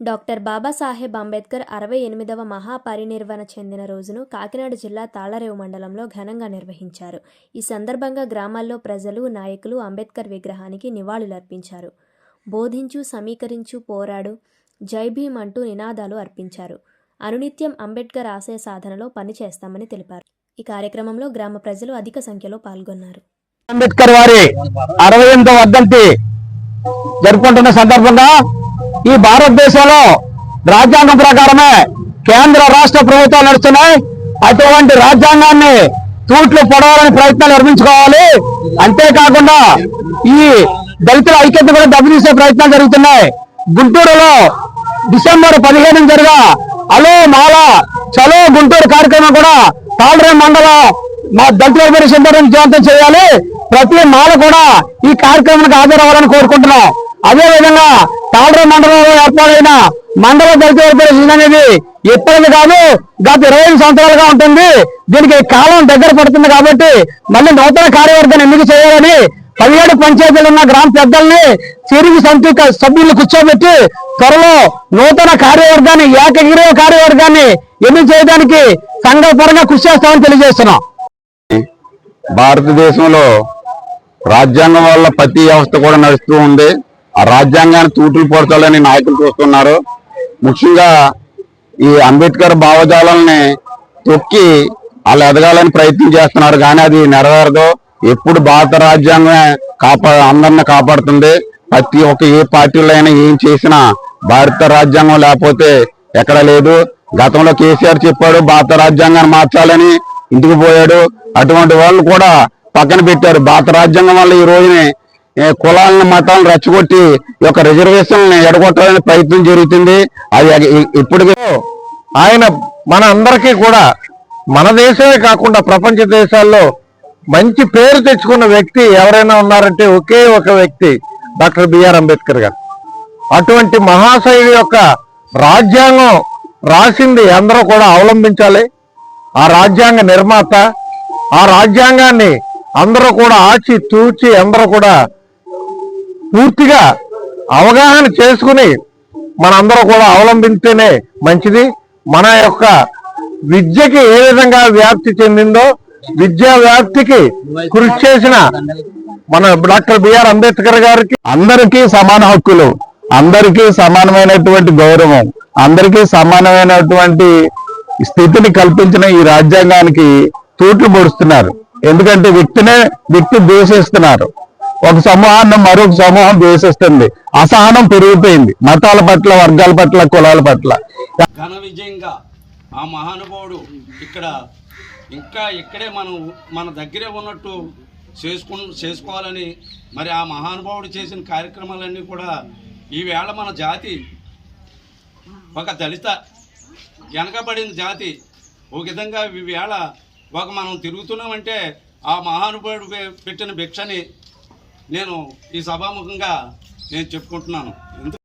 Doctor Babasaheb Ambedkar అరవై ఎనిమిదవ మహాపరినిర్వణ చెందిన రోజును కాకినాడ జిల్లా తాళరేవు మండలంలో ఘనంగా నిర్వహించారు. ఈ సందర్భంగా గ్రామాల్లో ప్రజలు నాయకులు అంబేద్కర్ విగ్రహానికి నివాళులర్పించారు. బోధించు సమీకరించు పోరాడు జై భీమ్ అంటూ నినాదాలు అర్పించారు. అనునిత్యం అంబేద్కర్ ఆశయ సాధనలో పనిచేస్తామని తెలిపారు. ఈ కార్యక్రమంలో గ్రామ ప్రజలు అధిక సంఖ్యలో పాల్గొన్నారు. అంబేద్కర్ వారి అరవై ఎనిమిదవ వర్ధంతి జరుపుకుంటున్న సందర్భంగా ఈ భారతదేశంలో రాజ్యాంగం ప్రకారమే కేంద్ర రాష్ట్ర ప్రభుత్వాలు నడుస్తున్నాయి. అటువంటి రాజ్యాంగాన్ని తూట్లు పొడవాలని ప్రయత్నాలు నిర్మించుకోవాలి. అంతేకాకుండా ఈ దళితుల ఐక్యత కూడా దెబ్బతీసే ప్రయత్నాలు జరుగుతున్నాయి. గుంటూరులో డిసెంబర్ పదిహేను జరిగా అలో మాల చలో గుంటూరు కార్యక్రమం కూడా తాళరే మండలం మా దళితుల వెల్ఫేర్ విజయవంతం చేయాలి. ప్రతి మాల కూడా ఈ కార్యక్రమానికి హాజరవ్వాలని కోరుకుంటున్నాం. అదే విధంగా మండలంలో ఏర్పాటైన మండల దళిత వెల్ఫేర్ అనేది ఎప్పటిది కాదు గత ఇరవై సంవత్సరాలుగా ఉంటుంది. దీనికి కాలం దగ్గర పడుతుంది కాబట్టి మళ్ళీ నూతన కార్యవర్గాన్ని ఎన్నిక చేయాలని పదిహేడు పంచాయతీలు ఉన్న గ్రామ పెద్దల్ని తిరిగి సంతృప్త సభ్యులు కూర్చోబెట్టి త్వరలో నూతన కార్యవర్గాన్ని ఏకగ్రీవ కార్యవర్గాన్ని ఎన్నిక చేయడానికి సంఘపరంగా కృషి చేస్తామని తెలియజేస్తున్నాం. భారతదేశంలో రాజ్యాంగం వల్ల ప్రతి వ్యవస్థ కూడా నడుస్తూ ఉంది. ఆ రాజ్యాంగాన్ని తూటులు పొడచాలని నాయకులు చూస్తున్నారు. ముఖ్యంగా ఈ అంబేద్కర్ భావజాలని తొక్కి వాళ్ళు ఎదగాలని ప్రయత్నం చేస్తున్నారు. కానీ అది నెరవేరదు. ఎప్పుడు భారత రాజ్యాంగమే కాపా అందరిని కాపాడుతుంది. ప్రతి ఒక్క ఏ పార్టీలో అయినా ఏం చేసినా భారత రాజ్యాంగం లేకపోతే ఎక్కడ లేదు. గతంలో కేసీఆర్ చెప్పాడు భారత రాజ్యాంగాన్ని మార్చాలని ఇంటికి పోయాడు. అటువంటి వాళ్ళు కూడా పక్కన పెట్టారు. భారత రాజ్యాంగం వల్ల ఈ రోజుని కులాలను మతాలను రెచ్చగొట్టి ఈ యొక్క రిజర్వేషన్ ఎడగొట్టాలని ప్రయత్నం జరుగుతుంది. అది ఇప్పుడు ఇప్పటికే ఆయన మన అందరికీ కూడా మన దేశమే కాకుండా ప్రపంచ దేశాల్లో మంచి పేరు తెచ్చుకున్న వ్యక్తి ఎవరైనా ఉన్నారంటే ఒకే ఒక వ్యక్తి డాక్టర్ బిఆర్ అంబేద్కర్ గారు. అటువంటి మహాశయుడి యొక్క రాజ్యాంగం రాసింది అందరూ కూడా అవలంబించాలి. ఆ రాజ్యాంగ నిర్మాత ఆ రాజ్యాంగాన్ని అందరూ కూడా ఆచి తూచి అందరూ కూడా పూర్తిగా అవగాహన చేసుకుని మనందరూ కూడా అవలంబిస్తేనే మంచిది. మన యొక్క విద్యకి ఏ విధంగా వ్యాప్తి చెందిందో విద్యా వ్యాప్తికి కృషి చేసిన మన డాక్టర్ బిఆర్ అంబేద్కర్ గారికి అందరికీ సమాన హక్కులు అందరికీ సమానమైనటువంటి గౌరవం అందరికీ సమానమైనటువంటి స్థితిని కల్పించిన ఈ రాజ్యాంగానికి తూట్లు పొడుస్తున్నారు. ఎందుకంటే వ్యక్తినే వ్యక్తి దూషిస్తున్నారు. ఒక సమూహాన్ని మరొక సమూహం ద్వేషిస్తుంది అసహనం పెరిగిపోయింది. మతాల పట్ల వర్గాల పట్ల కులాల పట్ల. ఘన విజయంగా ఆ మహానుభావుడు ఇక్కడ ఇంకా ఇక్కడే మనం మన దగ్గరే ఉన్నట్టు చేసుకు చేసుకోవాలని మరి ఆ మహానుభావుడు చేసిన కార్యక్రమాలన్నీ కూడా ఈవేళ మన జాతి ఒక దళిత వెనకబడిన జాతి ఒక విధంగా ఈవేళ ఒక మనం తిరుగుతున్నామంటే ఆ మహానుభావుడు పెట్టిన భిక్షని నేను ఈ సభాముఖంగా నేను చెప్పుకుంటున్నాను.